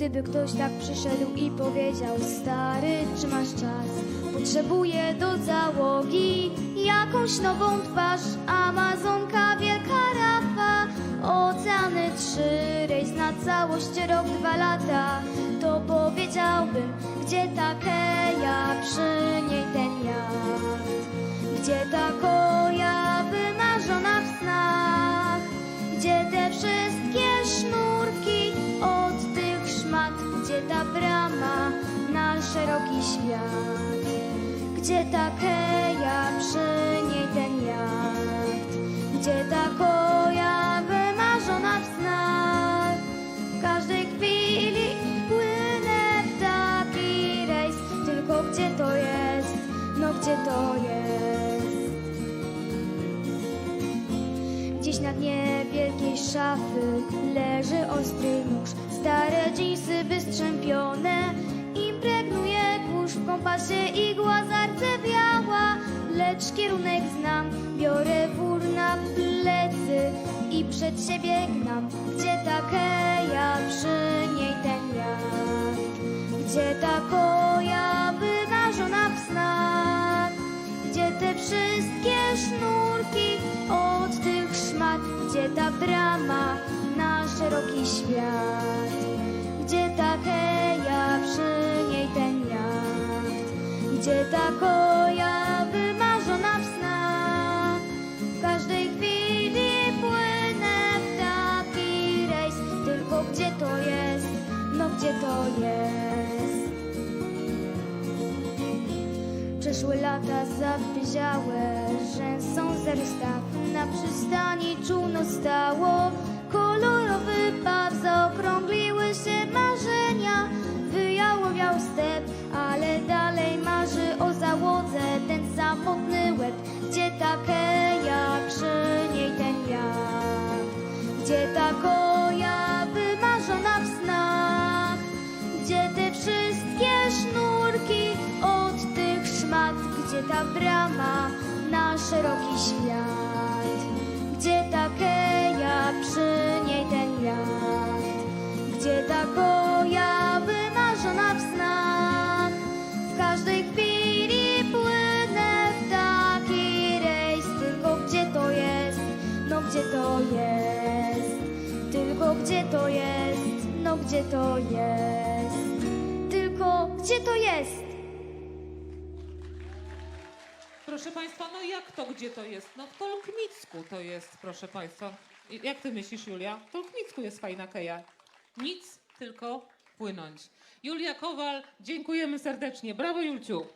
Gdyby ktoś tak przyszedł i powiedział Stary, czy masz czas? Potrzebuję do załogi Jakąś nową twarz Amazonka, wielka rafa Oceany trzy, rejs na całość Rok, dwa lata To powiedziałbym, gdzie ta keja Przy niej ten jacht Gdzie ta brama na szeroki świat. Gdzie ta keja, przy niej ten jacht Gdzie ta koja wymarzona w snach W każdej chwili płynę w taki rejs. Tylko gdzie to jest, no gdzie to jest? Gdzieś na dnie wielkiej szafy leży ostry dżinsy wystrzępione Impregnuje kurz w kompasie igła zardzewiała Lecz kierunek znam, biorę wór na plecy I przed siebie gnam, gdzie ta keja, przy niej ten jacht Gdzie ta koja wymarzona w snach gdzie te wszystkie sznurki od tych szmat, gdzie ta brama na szeroki świat, gdzie gdzie ta koja wymarzona w snach. W każdej chwili płynę w taki rejs, tylko gdzie to jest, no gdzie to jest. Przeszły lata zapyziałe, rzęsą zarystaw Na przystani czółno stało Gdzie ta koja, wymarzona w snach? Gdzie te wszystkie sznurki od tych szmat, gdzie ta brama na szeroki świat, gdzie to jest, tylko gdzie to jest, no gdzie to jest, tylko gdzie to jest. Proszę Państwa, no jak to, gdzie to jest? No w Tolkmicku to jest, proszę Państwa. Jak Ty myślisz, Julia? W Tolkmicku jest fajna keja. Nic, tylko płynąć. Julia Kowal, dziękujemy serdecznie. Brawo, Julciu.